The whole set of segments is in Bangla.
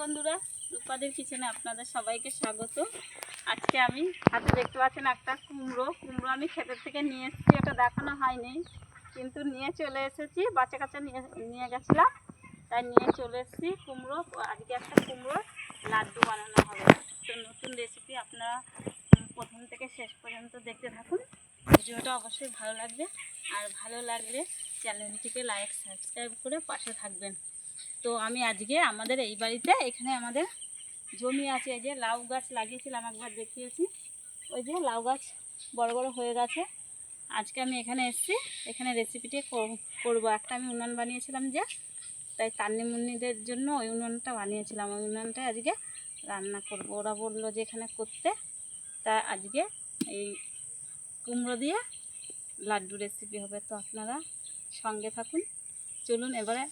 বন্ধুরা, রূপাদের কিচেনে আপনাদের সবাইকে স্বাগত। আজকে আমি হাতে দেখতে পাচ্ছেন একটা কুমড়ো। কুমড়ো আমি ক্ষেতের থেকে নিয়ে এসেছি ওটা দেখানো হয়নি। কিন্তু নিয়ে চলে এসেছি, বাচ্চা কাচ্চা নিয়ে নিয়ে গেছিলাম। তাই নিয়ে চলে এসেছি কুমড়ো। আজকে একটা কুমড়ো লাড্ডু বানানো হবে। তো নতুন রেসিপি আপনারা প্রথম থেকে শেষ পর্যন্ত দেখতে থাকুন। ভিডিওটা অবশ্যই ভালো লাগবে। আর ভালো লাগলে চ্যানেলটিকে লাইক সাবস্ক্রাইব করে পাশে থাকবেন। তো আমি আজকে আমাদের এই বাড়িতে এখানে আমাদের জমি আছে, এই যে লাউ গাছ লাগিয়েছিলাম একবার দেখিয়েছি। ওই যে লাউ গাছ বড় বড় হয়ে গেছে। আজকে আমি এখানে এসেছি, এখানে রেসিপিটি করব। একটা আমি উনুন বানিয়েছিলাম যে, তাই তান্নি মুন্নিদের জন্য ওই উনুনটা বানিয়েছিলাম। ওই উনুনটা আজকে রান্না করব। ওরা বলল যে এখানে করতে। তা আজকে এই কুমড়ো দিয়ে লাড্ডু রেসিপি হবে। তো আপনারা সঙ্গে থাকুন। চলুন এবারে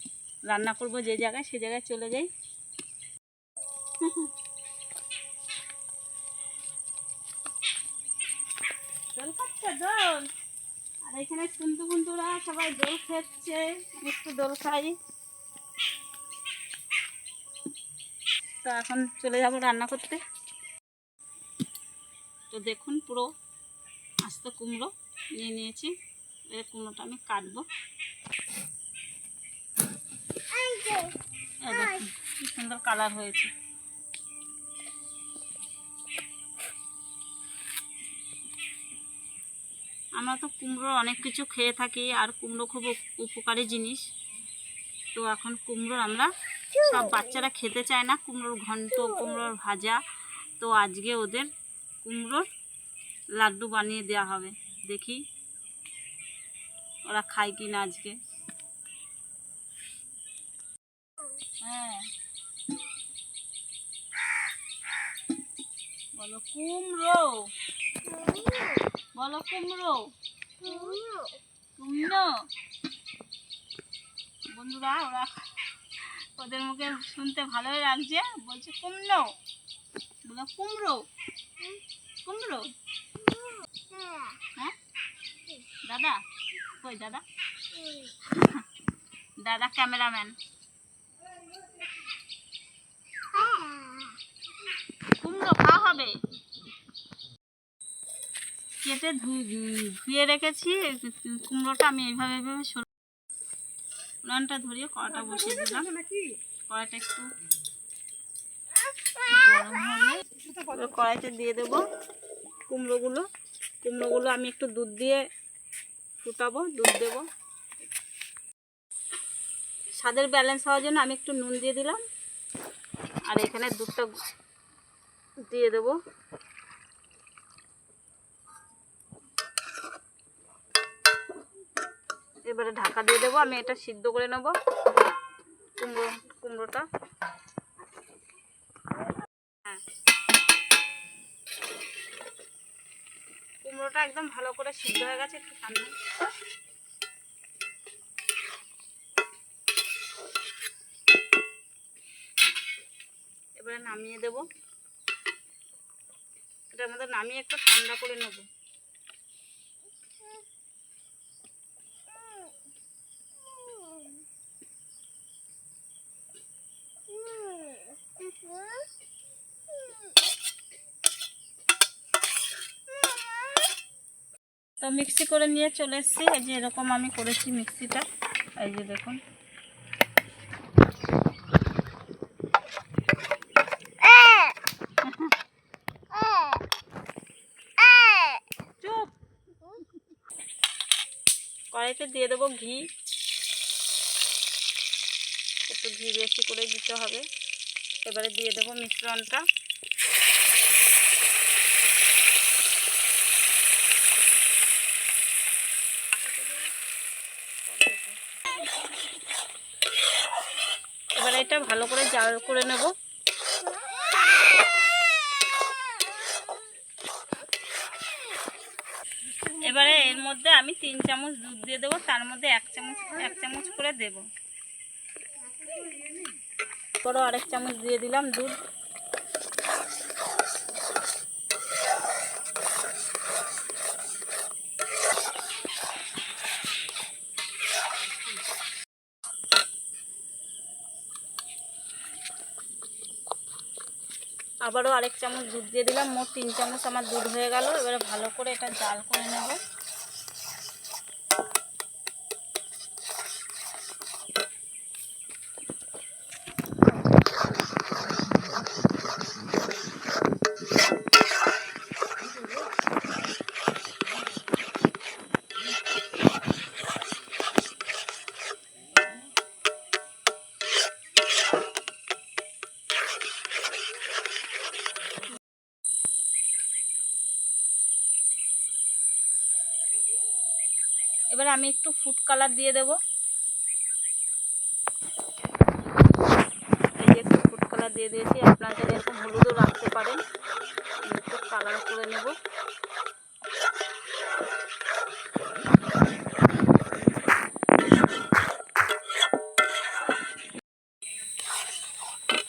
রান্না করব যে জায়গায়, সে জায়গায় চলে যাই। দোল খাচ্ছে দোল আর এখানে কুন্তু কুন্তুরা সবাই দোল খাচ্ছে একটু দোল খাই। তো এখন চলে যাব রান্না করতে। তো দেখুন পুরো আস্ত কুমড়ো নিয়ে নিয়েছি। কুমড়োটা আমি কাটবো। কি সুন্দর কালার হয়েছে। আমরা তো কুমড়ো অনেক কিছু খেয়ে থাকি আর কুমড়ো খুব উপকারী জিনিস। তো এখন কুমড়োর আমরা সব বাচ্চারা খেতে চায় না কুমড়োর ঘন্ট কুমড়োর ভাজা। তো আজকে ওদের কুমড়োর লাড্ডু বানিয়ে দেওয়া হবে। দেখি ওরা খায় কি না আজকে। হ্যাঁ। বলো কুমড়ো। বলো কুমড়ো। কুমড়ো। বন্ধুরা, ওরা ওদের মুখে শুনতে ভালোই লাগছে। বলছে কুমড়ো। বলো কুমড়ো। কুমড়ো? হ্যাঁ? দাদা? কই দাদা? দাদা ক্যামেরাম্যান। কুমড়ো খাওয়া হবে? কেটে ধুয়ে রেখেছি, কুমড়োটা আমি এইভাবে এইভাবে সর ধরিয়ে কড়াটা বসিয়ে দিলাম। কড়াইটা একটু গরম হলে কড়াইতে দিয়ে দেবো কুমড়োগুলো। কুমড়োগুলো আমি একটু দুধ দিয়ে ফুটাবো, দুধ দেবো। স্বাদের ব্যালেন্স হওয়ার জন্য আমি একটু নুন দিয়ে দিলাম। আর এখানে দুধটা দিয়ে দেবো। এবারে ঢাকা দিয়ে দেবো। আমি এটা সিদ্ধ করে নেব কুমড়ো, কুমড়োটা। হ্যাঁ। কুমড়োটা একদম ভালো করে সিদ্ধ হয়ে গেছে, একটু ঠান্ডা। এবারে নামিয়ে দেব। এটার মধ্যে নামিয়ে একটু ঠান্ডা করে নেব। তো মিক্সি করে নিয়ে চলে এসেছি। এই যে এরকম আমি করেছি মিক্সিটা। এই যে দেখুন। কড়াইতে দিয়ে দেবো ঘি। একটু ঘি বেশি করে দিতে হবে। এবারে দিয়ে দেবো মিশ্রণটা। এবারে এটা ভালো করে জাল করে নেব। এবারে এর মধ্যে আমি তিন চামচ দুধ দিয়ে দেবো, তার মধ্যে এক চামচ এক চামচ করে দেবো। বড় আরেক চামচ দিয়ে দিলাম দুধ। আবারও আরেক চামচ দুধ দিয়ে দিলাম। মোট তিন চামচ আমার দুধ হয়ে গেল। এবারে ভালো করে এটা জাল করে নেব। আমি একটু ফুড কালার দিয়ে দেব। এই যে একটু ফুড কালার দিয়ে দিয়েছি। আপনারা যদি এরকম হলুদও রাখতে পারেন। একটু কালার করে নেব।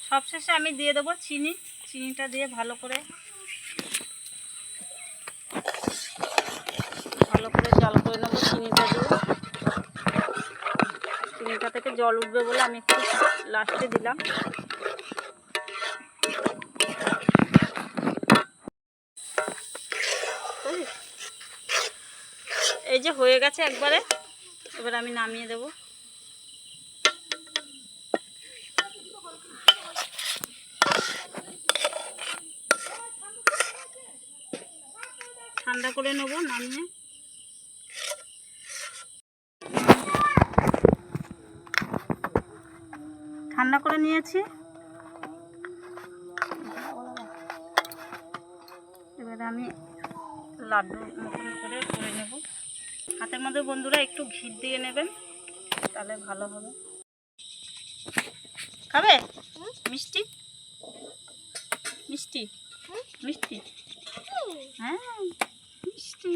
সবশেষে আমি দিয়ে দেবো চিনি। চিনিটা দিয়ে ভালো করে ভালো করে জল করে নেব, চিনিটা দিয়ে। চিনিটা থেকে জল উঠবে বলে আমি একটু লাস্টে দিলাম। এই যে হয়ে গেছে একবারে, এবার আমি নামিয়ে দেব। ঠান্ডা করে নেব নামিয়ে। ঠান্ডা করে নিয়েছি। এবারে আমি লাড্ডু মতন করে করে নেব। হাতের মধ্যে বন্ধুরা একটু ঘি দিয়ে নেবেন, তাহলে ভালো হবে। খাবে? মিষ্টি? মিষ্টি? মিষ্টি? হ্যাঁ মিষ্টি।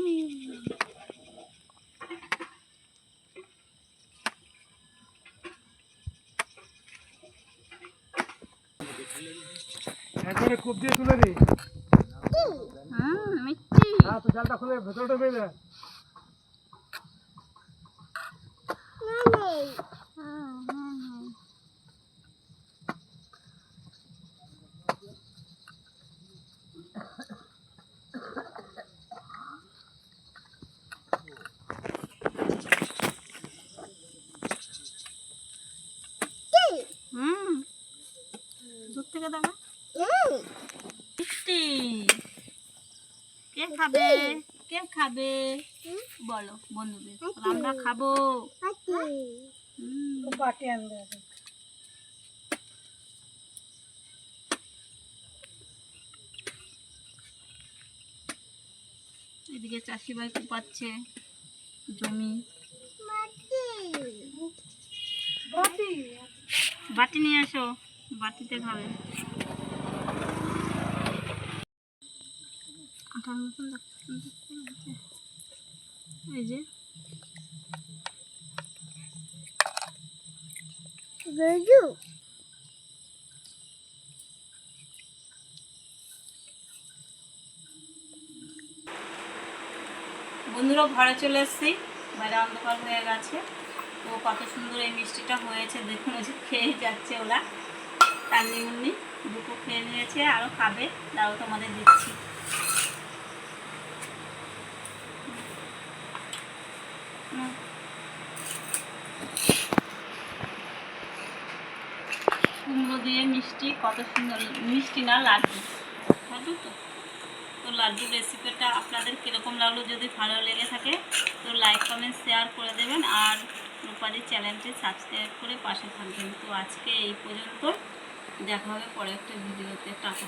একবারে কূপ দিয়ে তুলে দি হ্যাঁ তো জালটা খুলে ভেতরটা পেয়ে দেয় হুম, হুম, হুম। হুম দূর থেকে দেখা মিষ্টি কে খাবে? কে খাবে? বলো, বন্ধুদের, আমরা খাব। এদিকে কুপাচ্ছে জমি। বাটি। নিয়ে এসো বাটিতে খাবে। যে বন্ধুরা, ঘরে চলে এসেছি। বাইরে অন্ধকার হয়ে গেছে। তো কত সুন্দর এই মিষ্টিটা হয়েছে। দেখুন, ওই খেয়ে যাচ্ছে ওরা। তান্নি মুন্নি দুটো খেয়ে নিয়েছে আরও খাবে। তাও তোমাদের দিচ্ছি। কুমড়ো দিয়ে মিষ্টি, কত সুন্দর মিষ্টি না লাড্ডু? লাড্ডু তো। তো লাড্ডু রেসিপিটা আপনাদের কীরকম লাগল যদি ভালো লেগে থাকে, তো লাইক কমেন্ট শেয়ার করে দেবেন আর রূপালি চ্যানেলটি সাবস্ক্রাইব করে পাশে থাকবেন। তো আজকে এই পর্যন্ত, দেখা হবে পরে একটা ভিডিওতে টাটা।